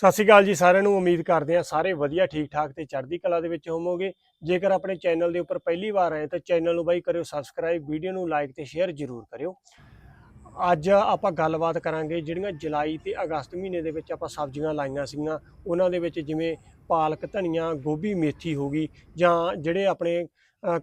ਸਤਿ ਸ਼੍ਰੀ ਅਕਾਲ ਜੀ ਸਾਰਿਆਂ ਨੂੰ, ਉਮੀਦ ਕਰਦੇ ਹਾਂ ਸਾਰੇ ਵਧੀਆ ਠੀਕ ਠਾਕ ਤੇ ਚੜ੍ਹਦੀ ਕਲਾ ਦੇ ਵਿੱਚ ਹੋਵੋਗੇ। ਜੇਕਰ ਆਪਣੇ ਚੈਨਲ ਦੇ ਉੱਪਰ ਪਹਿਲੀ ਵਾਰ ਆਏ ਤਾਂ ਚੈਨਲ ਨੂੰ ਬਾਈ ਕਰਿਓ ਸਬਸਕ੍ਰਾਈਬ, ਵੀਡੀਓ ਨੂੰ ਲਾਈਕ ਤੇ ਸ਼ੇਅਰ ਜ਼ਰੂਰ ਕਰਿਓ। ਅੱਜ ਆਪਾਂ ਗੱਲਬਾਤ ਕਰਾਂਗੇ ਜਿਹੜੀਆਂ ਜੁਲਾਈ ਤੇ ਅਗਸਤ ਮਹੀਨੇ ਦੇ ਵਿੱਚ ਆਪਾਂ ਸਬਜ਼ੀਆਂ ਲਾਈਆਂ ਸੀਗੀਆਂ। ਉਹਨਾਂ ਦੇ ਵਿੱਚ ਜਿਵੇਂ ਪਾਲਕ, ਧਨੀਆ, ਗੋਭੀ, ਮੇਥੀ ਹੋ ਗਈ ਜਾਂ ਜਿਹੜੇ ਆਪਣੇ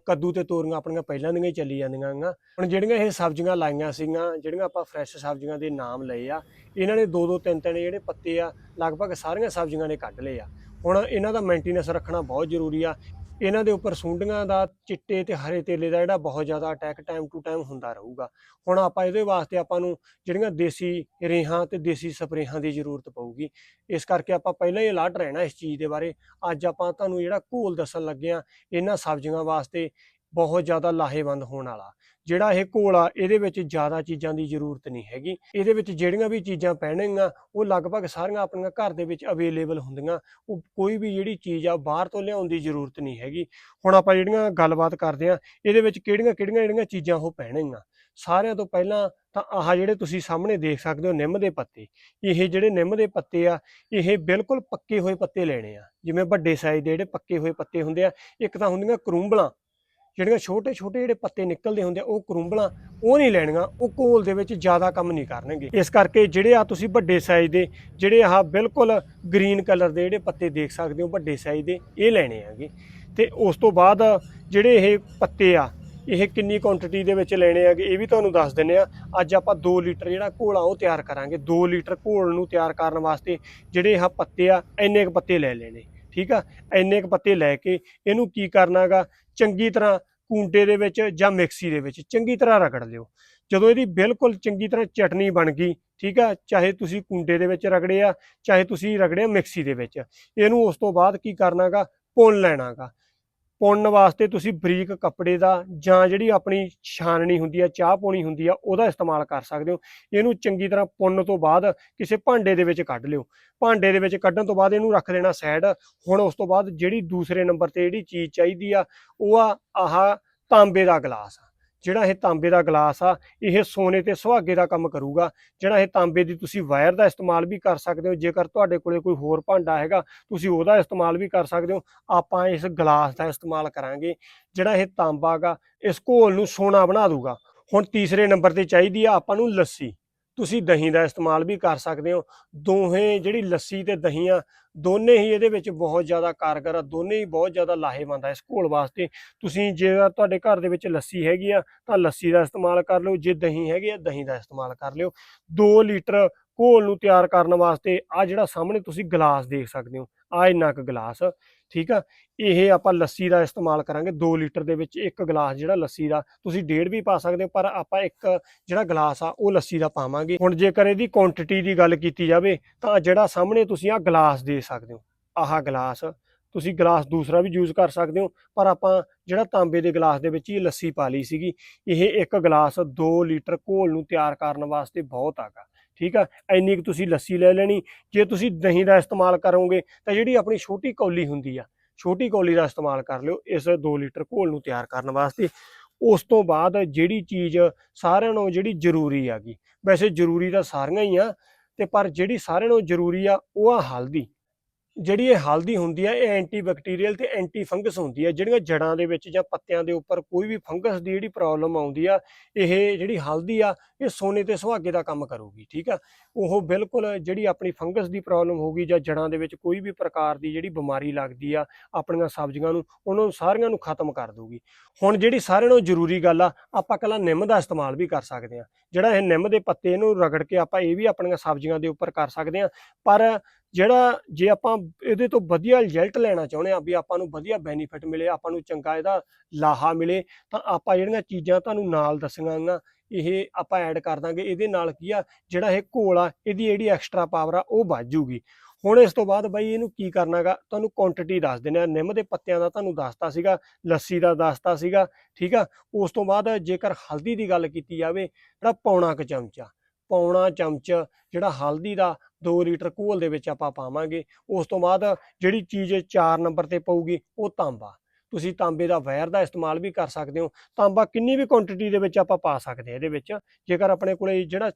ਕੱਦੂ ਤੇ ਤੋਰੀਆਂ ਆਪਣੀਆਂ ਪਹਿਲਾਂ ਦੀਆਂ ਹੀ ਚੱਲੀ ਜਾਂਦੀਆਂ ਗੀਆਂ। ਹੁਣ ਜਿਹੜੀਆਂ ਇਹ ਸਬਜ਼ੀਆਂ ਲਾਈਆਂ ਸੀਗੀਆਂ, ਜਿਹੜੀਆਂ ਆਪਾਂ ਫਰੈਸ਼ ਸਬਜ਼ੀਆਂ ਦੇ ਨਾਮ ਲਏ ਆ, ਇਹਨਾਂ ਨੇ ਦੋ ਦੋ ਤਿੰਨ ਤਿੰਨ ਜਿਹੜੇ ਪੱਤੇ ਆ, ਲਗਭਗ ਸਾਰੀਆਂ ਸਬਜ਼ੀਆਂ ਨੇ ਕੱਢ ਲਏ ਆ। ਹੁਣ ਇਹਨਾਂ ਦਾ ਮੇਨਟੇਨੈਂਸ ਰੱਖਣਾ ਬਹੁਤ ਜ਼ਰੂਰੀ ਆ। ਇਹਨਾਂ ਦੇ ਉੱਪਰ ਸੁੰਡੀਆਂ ਦਾ ਚਿੱਟੇ ਤੇ ਹਰੇ ਤੇਲੇ ਦਾ ਜਿਹੜਾ ਬਹੁਤ ਜ਼ਿਆਦਾ ਅਟੈਕ ਟਾਈਮ ਟੂ ਟਾਈਮ ਹੁੰਦਾ ਰਹੂਗਾ। ਹੁਣ ਆਪਾਂ ਇਹਦੇ ਵਾਸਤੇ ਆਪਾਂ ਨੂੰ ਜਿਹੜੀਆਂ ਦੇਸੀ ਰੇਹਾਂ ਤੇ ਦੇਸੀ ਸਪਰੇਹਾਂ ਦੀ ਜ਼ਰੂਰਤ ਪਊਗੀ। ਇਸ ਕਰਕੇ ਆਪਾਂ ਪਹਿਲਾਂ ਹੀ ਅਲਰਟ ਰਹਿਣਾ ਇਸ ਚੀਜ਼ ਦੇ ਬਾਰੇ। ਅੱਜ ਆਪਾਂ ਤੁਹਾਨੂੰ ਜਿਹੜਾ ਘੋਲ ਦੱਸਣ ਲੱਗੇ ਆ ਇਹਨਾਂ ਸਬਜ਼ੀਆਂ ਵਾਸਤੇ ਬਹੁਤ ਜ਼ਿਆਦਾ ਲਾਹੇਵੰਦ ਹੋਣ ਵਾਲਾ। ਜਿਹੜਾ ਇਹ ਘੋਲ ਆ, ਇਹਦੇ ਵਿੱਚ ਜ਼ਿਆਦਾ ਚੀਜ਼ਾਂ ਦੀ ਜ਼ਰੂਰਤ ਨਹੀਂ ਹੈਗੀ। ਇਹਦੇ ਵਿੱਚ ਜਿਹੜੀਆਂ ਵੀ ਚੀਜ਼ਾਂ ਪੈਣਗੀਆਂ, ਉਹ ਲਗਭਗ ਸਾਰੀਆਂ ਆਪਣੀਆਂ ਘਰ ਦੇ ਵਿੱਚ ਅਵੇਲੇਬਲ ਹੁੰਦੀਆਂ। ਉਹ ਕੋਈ ਵੀ ਜਿਹੜੀ ਚੀਜ਼ ਆ, ਬਾਹਰ ਤੋਂ ਲਿਆਉਣ ਦੀ ਜ਼ਰੂਰਤ ਨਹੀਂ ਹੈਗੀ। ਹੁਣ ਆਪਾਂ ਜਿਹੜੀਆਂ ਗੱਲਬਾਤ ਕਰਦੇ ਆ, ਇਹਦੇ ਵਿੱਚ ਕਿਹੜੀਆਂ ਕਿਹੜੀਆਂ, ਜਿਹੜੀਆਂ ਚੀਜ਼ਾਂ ਉਹ ਪੈਣਗੀਆਂ? ਸਾਰਿਆਂ ਤੋਂ ਪਹਿਲਾਂ ਤਾਂ ਆਹ ਜਿਹੜੇ ਤੁਸੀਂ ਸਾਹਮਣੇ ਦੇਖ ਸਕਦੇ ਹੋ ਨਿੰਮ ਦੇ ਪੱਤੇ। ਇਹ ਜਿਹੜੇ ਨਿੰਮ ਦੇ ਪੱਤੇ ਆ, ਇਹ ਬਿਲਕੁਲ ਪੱਕੇ ਹੋਏ ਪੱਤੇ ਲੈਣੇ ਆ। ਜਿਵੇਂ ਵੱਡੇ ਸਾਈਜ਼ ਦੇ ਜਿਹੜੇ ਪੱਕੇ ਹੋਏ ਪੱਤੇ ਹੁੰਦੇ ਆ, ਇੱਕ ਤਾਂ ਹੁੰਦੀਆਂ ਕਰੂੰਬਲਾਂ। ਜਿਹੜੀਆਂ ਛੋਟੇ ਛੋਟੇ ਜਿਹੜੇ ਪੱਤੇ ਨਿਕਲਦੇ ਹੁੰਦੇ ਆ, ਉਹ ਕਰੂੰਬਲਾਂ, ਉਹ ਨਹੀਂ ਲੈਣੀਆਂ, ਉਹ ਘੋਲ ਦੇ ਵਿੱਚ ਜ਼ਿਆਦਾ ਕੰਮ ਨਹੀਂ ਕਰਨਗੇ। ਇਸ ਕਰਕੇ ਜਿਹੜੇ ਆ ਤੁਸੀਂ ਵੱਡੇ ਸਾਈਜ਼ ਦੇ, ਜਿਹੜੇ ਆਹ ਬਿਲਕੁਲ ਗ੍ਰੀਨ ਕਲਰ ਦੇ ਜਿਹੜੇ ਪੱਤੇ ਦੇਖ ਸਕਦੇ ਹੋ, ਵੱਡੇ ਸਾਈਜ਼ ਦੇ, ਇਹ ਲੈਣੇ ਆਗੇ ਤੇ ਉਸ ਤੋਂ ਬਾਅਦ ਜਿਹੜੇ ਇਹ ਪੱਤੇ ਆ, ਇਹ ਕਿੰਨੀ ਕੁਆਂਟੀਟੀ ਦੇ ਵਿੱਚ ਲੈਣੇ ਆਗੇ ਇਹ ਵੀ ਤੁਹਾਨੂੰ ਦੱਸ ਦਿੰਨੇ ਆ। ਅੱਜ ਆਪਾਂ 2 ਲੀਟਰ ਜਿਹੜਾ ਘੋਲ ਆ ਉਹ ਤਿਆਰ ਕਰਾਂਗੇ। 2 ਲੀਟਰ ਘੋਲ ਨੂੰ ਤਿਆਰ ਕਰਨ ਵਾਸਤੇ ਜਿਹੜੇ ਆਹ ਪੱਤੇ ਆ, ਇੰਨੇ ਕੁ ਪੱਤੇ ਲੈ ਲੈਣੇ। ਠੀਕ ਆ? ਇੰਨੇ ਕੁ ਪੱਤੇ ਲੈ ਕੇ ਇਹਨੂੰ ਕੀ ਕਰਨਾਗਾ? ਚੰਗੀ ਤਰ੍ਹਾਂ ਕੂੰਡੇ ਦੇ ਵਿੱਚ ਜਾਂ ਮਿਕਸੀ ਦੇ ਵਿੱਚ ਚੰਗੀ ਤਰ੍ਹਾਂ ਰਗੜ ਲਿਓ। ਜਦੋਂ ਇਹਦੀ ਬਿਲਕੁਲ ਚੰਗੀ ਤਰ੍ਹਾਂ ਚਟਨੀ ਬਣ ਗਈ, ਠੀਕ ਆ? ਚਾਹੇ ਤੁਸੀਂ ਕੁੰਡੇ ਦੇ ਵਿੱਚ ਰਗੜਿਆ ਚਾਹੇ ਤੁਸੀਂ ਰਗੜਿਆ ਮਿਕਸੀ ਦੇ ਵਿੱਚ। ਇਹਨੂੰ ਉਸ ਤੋਂ ਬਾਅਦ ਕੀ ਕਰਨਾਗਾ? ਪੁੰਨ ਲੈਣਾਗਾ। ਪੁੰਨ ਵਾਸਤੇ ਤੁਸੀਂ ਬਰੀਕ ਕੱਪੜੇ ਦਾ ਜਾਂ ਜਿਹੜੀ ਆਪਣੀ ਛਾਨਣੀ ਹੁੰਦੀ ਆ, ਚਾਹ ਪਾਉਣੀ ਹੁੰਦੀ ਆ, ਉਹਦਾ ਇਸਤੇਮਾਲ ਕਰ ਸਕਦੇ ਹੋ। ਇਹਨੂੰ ਚੰਗੀ ਤਰ੍ਹਾਂ ਪੁੰਨ ਤੋਂ ਬਾਅਦ ਕਿਸੇ ਭਾਂਡੇ ਦੇ ਵਿੱਚ ਕੱਢ ਲਿਓ। ਭਾਂਡੇ ਦੇ ਵਿੱਚ ਕੱਢਣ ਤੋਂ ਬਾਅਦ ਇਹਨੂੰ ਰੱਖ ਦੇਣਾ ਸਾਈਡ ਹੁਣ ਉਸ ਤੋਂ ਬਾਅਦ ਜਿਹੜੀ ਦੂਸਰੇ ਨੰਬਰ ਤੇ ਜਿਹੜੀ ਚੀਜ਼ ਚਾਹੀਦੀ ਆ, ਉਹ ਆ ਆਹ ਤਾਂਬੇ ਦਾ ਗਲਾਸ। ਆ ਜਿਹੜਾ ਇਹ ਤਾਂਬੇ ਦਾ ਗਲਾਸ ਆ, ਇਹ ਸੋਨੇ ਤੇ ਸੁਹਾਗੇ ਦਾ ਕੰਮ ਕਰੂਗਾ। ਜਿਹੜਾ ਇਹ ਤਾਂਬੇ ਦੀ ਤੁਸੀਂ ਵਾਇਰ ਦਾ ਇਸਤੇਮਾਲ ਵੀ ਕਰ ਸਕਦੇ ਹੋ, ਜੇਕਰ ਤੁਹਾਡੇ ਕੋਲੇ ਕੋਈ ਹੋਰ ਭਾਂਡਾ ਹੈਗਾ, ਤੁਸੀਂ ਉਹਦਾ ਇਸਤੇਮਾਲ ਵੀ ਕਰ ਸਕਦੇ ਹੋ। ਆਪਾਂ ਇਸ ਗਲਾਸ ਦਾ ਇਸਤੇਮਾਲ ਕਰਾਂਗੇ। ਜਿਹੜਾ ਇਹ ਤਾਂਬਾ ਗਾ, ਇਸ ਘੋਲ ਨੂੰ ਸੋਨਾ ਬਣਾ ਦੂਗਾ। ਹੁਣ ਤੀਸਰੇ ਨੰਬਰ ਤੇ ਚਾਹੀਦੀ ਆ ਆਪਾਂ ਨੂੰ ਲੱਸੀ। ਤੁਸੀਂ ਦਹੀਂ ਦਾ ਇਸਤੇਮਾਲ ਵੀ ਕਰ ਸਕਦੇ ਹੋ। ਦੋਹੇ ਜਿਹੜੀ ਲੱਸੀ ਤੇ ਦਹੀਂ ਆ ਦੋਨੇ ਹੀ ਇਹਦੇ ਵਿੱਚ ਬਹੁਤ ਜ਼ਿਆਦਾ ਕਾਰਗਰ ਆ, ਦੋਨੇ ਹੀ ਬਹੁਤ ਜ਼ਿਆਦਾ ਲਾਹੇਵੰਦ ਆ ਇਸ ਘੋਲ ਵਾਸਤੇ। ਤੁਸੀਂ ਜੇ ਤੁਹਾਡੇ ਘਰ ਦੇ ਵਿੱਚ ਲੱਸੀ ਹੈਗੀ ਆ, ਤਾਂ ਲੱਸੀ ਦਾ ਇਸਤੇਮਾਲ ਕਰ ਲਿਓ। ਜੇ ਦਹੀਂ ਹੈਗੀ ਆ, ਦਹੀਂ ਦਾ ਇਸਤੇਮਾਲ ਕਰ ਲਿਓ। 2 ਲੀਟਰ ਘੋਲ ਨੂੰ ਤਿਆਰ ਕਰਨ ਵਾਸਤੇ ਆ ਜਿਹੜਾ ਸਾਹਮਣੇ ਤੁਸੀਂ ਗਲਾਸ ਦੇਖ ਸਕਦੇ ਹੋ। ਆ ਇੰਨਾ ਕੁ ਗਲਾਸ, ਠੀਕ ਆ? ਇਹ ਆਪਾਂ ਲੱਸੀ ਦਾ ਇਸਤੇਮਾਲ ਕਰਾਂਗੇ 2 ਲੀਟਰ ਦੇ ਵਿੱਚ ਇੱਕ ਗਲਾਸ ਜਿਹੜਾ ਲੱਸੀ ਦਾ, ਤੁਸੀਂ ਡੇਢ ਵੀ ਪਾ ਸਕਦੇ ਹੋ, ਪਰ ਆਪਾਂ ਇੱਕ ਜਿਹੜਾ ਗਲਾਸ ਆ, ਉਹ ਲੱਸੀ ਦਾ ਪਾਵਾਂਗੇ। ਹੁਣ ਜੇਕਰ ਇਹਦੀ ਕੁਆਂਟੀਟੀ ਦੀ ਗੱਲ ਕੀਤੀ ਜਾਵੇ, ਤਾਂ ਜਿਹੜਾ ਸਾਹਮਣੇ ਤੁਸੀਂ ਆ ਗਲਾਸ ਦੇ ਸਕਦੇ ਹੋ, ਆਹ ਗਲਾਸ, ਤੁਸੀਂ ਗਲਾਸ ਦੂਸਰਾ ਵੀ ਯੂਜ਼ ਕਰ ਸਕਦੇ ਹੋ, ਪਰ ਆਪਾਂ ਜਿਹੜਾ ਤਾਂਬੇ ਦੇ ਗਲਾਸ ਦੇ ਵਿੱਚ ਹੀ ਲੱਸੀ ਪਾ ਲਈ ਸੀਗੀ, ਇਹ ਇੱਕ ਗਲਾਸ 2 ਲੀਟਰ ਘੋਲ ਨੂੰ ਤਿਆਰ ਕਰਨ ਵਾਸਤੇ ਬਹੁਤ ਆਗਾ ਠੀਕ ਆ? ਇੰਨੀ ਕੁ ਤੁਸੀਂ ਲੱਸੀ ਲੈ ਲੈਣੀ। ਜੇ ਤੁਸੀਂ ਦਹੀਂ ਦਾ ਇਸਤੇਮਾਲ ਕਰੋਗੇ ਤਾਂ ਜਿਹੜੀ ਆਪਣੀ ਛੋਟੀ ਕੌਲੀ ਹੁੰਦੀ ਆ, ਛੋਟੀ ਕੌਲੀ ਦਾ ਇਸਤੇਮਾਲ ਕਰ ਲਿਓ ਇਸ 2 ਲੀਟਰ ਘੋਲ ਨੂੰ ਤਿਆਰ ਕਰਨ ਵਾਸਤੇ। ਉਸ ਤੋਂ ਬਾਅਦ ਜਿਹੜੀ ਚੀਜ਼ ਸਾਰਿਆਂ ਨੂੰ ਜਿਹੜੀ ਜ਼ਰੂਰੀ ਆ ਗਈ ਵੈਸੇ ਜ਼ਰੂਰੀ ਤਾਂ ਸਾਰੀਆਂ ਹੀ ਆ, ਤੇ ਪਰ ਜਿਹੜੀ ਸਾਰਿਆਂ ਨੂੰ ਜ਼ਰੂਰੀ ਆ, ਉਹ ਆ ਹਲਦੀ। ਜਿਹੜੀ ਇਹ ਹਲਦੀ ਹੁੰਦੀ ਆ, ਇਹ ਐਂਟੀ ਬੈਕਟੀਰੀਅਲ ਤੇ ਐਂਟੀ ਫੰਗਸ ਹੁੰਦੀ ਆ, ਜਿਹੜੀਆਂ ਜੜਾਂ ਦੇ ਵਿੱਚ ਜਾਂ ਪੱਤਿਆਂ ਦੇ ਉੱਪਰ ਕੋਈ ਵੀ ਫੰਗਸ ਦੀ ਜਿਹੜੀ ਪ੍ਰੋਬਲਮ ਆਉਂਦੀ ਆ, ਇਹ ਜਿਹੜੀ ਹਲਦੀ ਆ, ਇਹ ਸੋਨੇ ਤੇ ਸੁਹਾਗੇ ਦਾ ਕੰਮ ਕਰੂਗੀ, ਠੀਕ ਆ? ਉਹ ਬਿਲਕੁਲ ਜਿਹੜੀ ਆਪਣੀ ਫੰਗਸ ਦੀ ਪ੍ਰੋਬਲਮ ਹੋਗੀ ਜਾਂ ਜੜਾਂ ਦੇ ਵਿੱਚ ਕੋਈ ਵੀ ਪ੍ਰਕਾਰ ਦੀ ਜਿਹੜੀ ਬਿਮਾਰੀ ਲੱਗਦੀ ਆ, ਆਪਣੀਆਂ ਸਬਜ਼ੀਆਂ ਨੂੰ, ਉਹਨਾਂ ਨੂੰ ਸਾਰੀਆਂ ਨੂੰ ਖਤਮ ਕਰ ਦੂਗੀ ਹੁਣ ਜਿਹੜੀ ਸਾਰਿਆਂ ਨੂੰ ਜ਼ਰੂਰੀ ਗੱਲ ਆ, ਆਪਾਂ ਕੱਲਾ ਨਿੰਮ ਦਾ ਇਸਤੇਮਾਲ ਵੀ ਕਰ ਸਕਦੇ ਆ। ਜਿਹੜਾ ਇਹ ਨਿੰਮ ਦੇ ਪੱਤੇ ਇਹਨੂੰ ਰਗੜ ਕੇ ਆਪਾਂ ਇਹ ਵੀ ਆਪਣੀਆਂ ਸਬਜ਼ੀਆਂ ਦੇ ਉੱਪਰ ਕਰ ਸਕਦੇ ਆ, ਪਰ ਜਿਹੜਾ ਜੇ ਆਪਾਂ ਇਹਦੇ ਤੋਂ ਵਧੀਆ ਰਿਜ਼ਲਟ ਲੈਣਾ ਚਾਹੁੰਦੇ ਆ ਵੀ ਆਪਾਂ ਨੂੰ ਵਧੀਆ ਬੈਨੀਫਿਟ ਮਿਲੇ, ਆਪਾਂ ਨੂੰ ਚੰਗਾ ਇਹਦਾ ਲਾਹਾ ਮਿਲੇ, ਤਾਂ ਆਪਾਂ ਜਿਹੜੀਆਂ ਚੀਜ਼ਾਂ ਤੁਹਾਨੂੰ ਨਾਲ ਦੱਸੀਆਂ ਇਹ ਆਪਾਂ ਐਡ ਕਰ ਦਾਂਗੇ। ਇਹਦੇ ਨਾਲ ਕੀ ਆ, ਜਿਹੜਾ ਇਹ ਘੋਲ ਆ, ਇਹਦੀ ਜਿਹੜੀ ਐਕਸਟਰਾ ਪਾਵਰ ਆ, ਉਹ ਵੱਧ ਜੂਗੀ। ਹੁਣ ਇਸ ਤੋਂ ਬਾਅਦ ਬਈ ਇਹਨੂੰ ਕੀ ਕਰਨਾਗਾ ਤੁਹਾਨੂੰ ਕੁਆਂਟੀਟੀ ਦੱਸ ਦਿੰਦੇ ਆ ਨਿੰਮ ਦੇ ਪੱਤਿਆਂ ਦਾ ਤੁਹਾਨੂੰ ਦੱਸਤਾ ਸੀਗਾ, ਲੱਸੀ ਦਾ ਦੱਸਤਾ ਸੀਗਾ, ਠੀਕ ਆ? ਉਸ ਤੋਂ ਬਾਅਦ ਜੇਕਰ ਹਲਦੀ ਦੀ ਗੱਲ ਕੀਤੀ ਜਾਵੇ, ਜਿਹੜਾ ਪੌਣਾ ਕੁ ਚਮਚਾ ਪੌਣਾ ਚਮਚ ਜਿਹੜਾ ਹਲਦੀ ਦਾ 2 ਲੀਟਰ ਘੋਲ ਦੇ ਵਿੱਚ ਆਪਾਂ ਪਾਵਾਂਗੇ, ਉਸ ਤੋਂ ਬਾਅਦ ਜਿਹੜੀ ਚੀਜ਼ 4 ਨੰਬਰ ਤੇ ਪਊਗੀ, ਉਹ ਤਾਂਬਾ। ਤੁਸੀਂ ਤਾਂਬੇ ਦਾ ਵਾਇਰ ਦਾ ਇਸਤੇਮਾਲ ਵੀ ਕਰ ਸਕਦੇ ਹੋ। ਤਾਂਬਾ ਕਿੰਨੀ ਵੀ ਕੁਆਂਟੀਟੀ ਦੇ ਵਿੱਚ ਆਪਾਂ ਪਾ ਸਕਦੇ ਹਾਂ ਇਹਦੇ ਵਿੱਚ। ਜੇਕਰ ਆਪਣੇ ਕੋਲੇ ਜਿਹੜਾ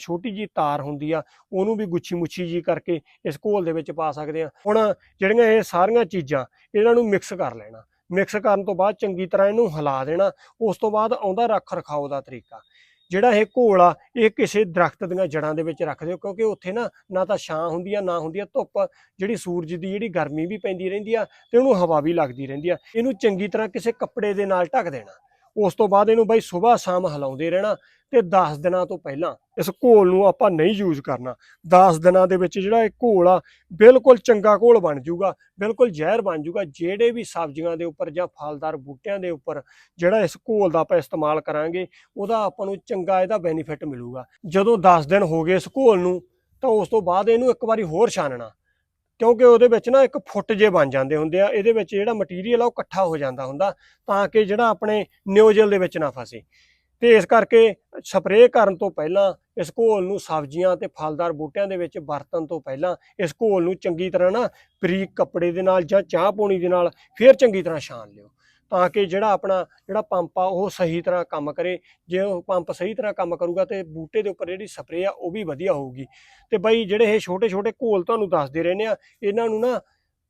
ਛੋਟੀ ਜੀ ਤਾਰ ਹੁੰਦੀ ਆ, ਉਹਨੂੰ ਵੀ ਗੁੱਛੀ ਮੁੱਛੀ ਜੀ ਕਰਕੇ ਇਸ ਘੋਲ ਦੇ ਵਿੱਚ ਪਾ ਸਕਦੇ ਆ ਹੁਣ ਜਿਹੜੀਆਂ ਇਹ ਸਾਰੀਆਂ ਚੀਜ਼ਾਂ, ਇਹਨਾਂ ਨੂੰ ਮਿਕਸ ਕਰ ਲੈਣਾ। ਮਿਕਸ ਕਰਨ ਤੋਂ ਬਾਅਦ ਚੰਗੀ ਤਰ੍ਹਾਂ ਇਹਨੂੰ ਹਿਲਾ ਦੇਣਾ। ਉਸ ਤੋਂ ਬਾਅਦ ਆਉਂਦਾ ਰੱਖ ਰਖਾਓ ਦਾ ਤਰੀਕਾ। ਜਿਹੜਾ ਇਹ ਘੋਲ ਆ, ਇਹ ਕਿਸੇ ਦਰਖਤ ਦੀਆਂ ਜੜਾਂ ਦੇ ਵਿੱਚ ਰੱਖ ਦਿਓ, ਕਿਉਂਕਿ ਉੱਥੇ ਨਾ ਨਾ ਤਾਂ ਛਾਂ ਹੁੰਦੀ ਆ, ਨਾ ਹੁੰਦੀ ਆ ਧੁੱਪ, ਜਿਹੜੀ ਸੂਰਜ ਦੀ ਜਿਹੜੀ ਗਰਮੀ ਵੀ ਪੈਂਦੀ ਰਹਿੰਦੀ ਆ ਤੇ ਉਹਨੂੰ ਹਵਾ ਵੀ ਲੱਗਦੀ ਰਹਿੰਦੀ ਆ। ਇਹਨੂੰ ਚੰਗੀ ਤਰ੍ਹਾਂ ਕਿਸੇ ਕੱਪੜੇ ਦੇ ਨਾਲ ਢੱਕ ਦੇਣਾ। ਉਸ ਤੋਂ ਬਾਅਦ ਇਹਨੂੰ ਬਾਈ ਸਵੇਰ ਸ਼ਾਮ ਹਿਲਾਉਂਦੇ ਰਹਿਣਾ। ਤੇ 10 ਦਿਨਾਂ ਤੋਂ ਪਹਿਲਾਂ ਇਸ ਘੋਲ ਨੂੰ ਆਪਾਂ ਨਹੀਂ ਯੂਜ਼ ਕਰਨਾ। 10 ਦਿਨਾਂ ਦੇ ਵਿੱਚ ਜਿਹੜਾ ਇਹ ਘੋਲ ਆ, ਬਿਲਕੁਲ ਚੰਗਾ ਘੋਲ ਬਣ ਜਾਊਗਾ, ਬਿਲਕੁਲ ਜ਼ਹਿਰ ਬਣ ਜਾਊਗਾ, ਜਿਹੜੇ ਵੀ ਸਬਜ਼ੀਆਂ ਦੇ ਉੱਪਰ ਜਾਂ ਫਲਦਾਰ ਬੂਟਿਆਂ ਦੇ ਉੱਪਰ ਜਿਹੜਾ ਇਸ ਘੋਲ ਦਾ ਆਪਾਂ ਇਸਤੇਮਾਲ ਕਰਾਂਗੇ, ਉਹਦਾ ਆਪਾਂ ਨੂੰ ਚੰਗਾ ਇਹਦਾ ਬੈਨੀਫਿਟ ਮਿਲੂਗਾ। ਜਦੋਂ 10 ਦਿਨ ਹੋ ਗਏ ਇਸ ਘੋਲ ਨੂੰ, ਤਾਂ ਉਸ ਤੋਂ ਬਾਅਦ ਇਹਨੂੰ ਇੱਕ ਵਾਰੀ ਹੋਰ ਛਾਨਣਾ। ਕਿਉਂਕਿ ਉਹਦੇ ਵਿੱਚ ਨਾ ਇੱਕ ਫੁੱਟ ਜੇ ਬਣ ਜਾਂਦੇ ਹੁੰਦੇ ਆ, ਇਹਦੇ ਵਿੱਚ ਜਿਹੜਾ ਮਟੀਰੀਅਲ ਆ ਉਹ ਇਕੱਠਾ ਹੋ ਜਾਂਦਾ ਹੁੰਦਾ, ਤਾਂ ਕਿ ਜਿਹੜਾ ਆਪਣੇ ਨਿਓਜਲ ਦੇ ਵਿੱਚ ਨਾ ਫਸੇ। ਤੇ ਇਸ ਕਰਕੇ ਸਪਰੇਅ ਕਰਨ ਤੋਂ ਪਹਿਲਾਂ, ਇਸ ਘੋਲ ਨੂੰ ਸਬਜ਼ੀਆਂ ਤੇ ਫਲਦਾਰ ਬੂਟਿਆਂ ਦੇ ਵਿੱਚ ਵਰਤਣ ਤੋਂ ਪਹਿਲਾਂ, ਇਸ ਘੋਲ ਨੂੰ ਚੰਗੀ ਤਰ੍ਹਾਂ ਨਾ ਬਰੀਕ ਕੱਪੜੇ ਦੇ ਨਾਲ ਜਾਂ ਚਾਹ ਪੋਣੀ ਦੇ ਨਾਲ ਫਿਰ ਚੰਗੀ ਤਰ੍ਹਾਂ ਛਾਣ ਲਿਓ। ਤਾਂ ਕਿ ਜਿਹੜਾ ਆਪਣਾ ਜਿਹੜਾ ਪੰਪ ਆ, ਉਹ ਸਹੀ ਤਰ੍ਹਾਂ ਕੰਮ ਕਰੇ। ਜੇ ਉਹ ਪੰਪ ਸਹੀ ਤਰ੍ਹਾਂ ਕੰਮ ਕਰੂਗਾ ਤੇ ਬੂਟੇ ਦੇ ਉੱਪਰ ਜਿਹੜੀ ਸਪਰੇਅ ਆ, ਉਹ ਵੀ ਵਧੀਆ ਹੋਊਗੀ। ਤੇ ਬਈ ਜਿਹੜੇ ਇਹ ਛੋਟੇ ਛੋਟੇ ਘੋਲ ਤੁਹਾਨੂੰ ਦੱਸਦੇ ਰਹਿੰਦੇ ਆ, ਇਹਨਾਂ ਨੂੰ ਨਾ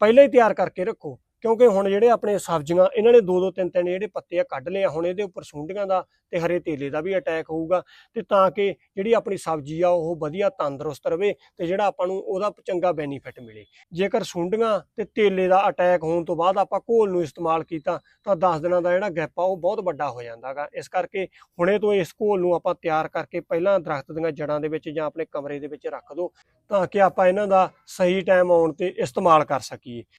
ਪਹਿਲਾਂ ਹੀ ਤਿਆਰ ਕਰਕੇ ਰੱਖੋ। ਕਿਉਂਕਿ ਹੁਣ ਜਿਹੜੇ ਆਪਣੇ ਸਬਜ਼ੀਆਂ, ਇਹਨਾਂ ਨੇ ਦੋ ਦੋ ਤਿੰਨ ਤਿੰਨ ਜਿਹੜੇ ਪੱਤੇ ਆ ਕੱਢ ਲਏ ਆ, ਹੁਣ ਇਹਦੇ ਉੱਪਰ ਸੁੰਡੀਆਂ ਦਾ ਤੇ ਹਰੇ ਤੇਲੇ ਦਾ ਵੀ ਅਟੈਕ ਹੋਊਗਾ ਤੇ ਤਾਂ ਕਿ ਜਿਹੜੀ ਆਪਣੀ ਸਬਜ਼ੀ ਆ ਉਹ ਵਧੀਆ ਤੰਦਰੁਸਤ ਰਵੇ ਤੇ ਜਿਹੜਾ ਆਪਾਂ ਨੂੰ ਉਹਦਾ ਚੰਗਾ ਬੈਨੀਫਿਟ ਮਿਲੇ। ਜੇਕਰ ਸੁੰਡੀਆਂ ਤੇ ਤੇਲੇ ਦਾ ਅਟੈਕ ਹੋਣ ਤੋਂ ਬਾਅਦ ਆਪਾਂ ਘੋਲ ਨੂੰ ਇਸਤੇਮਾਲ ਕੀਤਾ, ਤਾਂ 10 ਦਿਨਾਂ ਦਾ ਜਿਹੜਾ ਗੈਪ ਆ ਉਹ ਬਹੁਤ ਵੱਡਾ ਹੋ ਜਾਂਦਾਗਾ ਇਸ ਕਰਕੇ ਹੁਣੇ ਤੋਂ ਇਸ ਘੋਲ ਨੂੰ ਆਪਾਂ ਤਿਆਰ ਕਰਕੇ ਪਹਿਲਾਂ ਦਰਖਤ ਦੀਆਂ ਜੜਾਂ ਦੇ ਵਿੱਚ ਜਾਂ ਆਪਣੇ ਕਮਰੇ ਦੇ ਵਿੱਚ ਰੱਖ ਦਿਓ ਤਾਂ ਕਿ ਆਪਾਂ ਇਹਨਾਂ ਦਾ ਸਹੀ ਟਾਈਮ ਆਉਣ ਤੇ ਇਸਤੇਮਾਲ ਕਰ ਸਕੀਏ।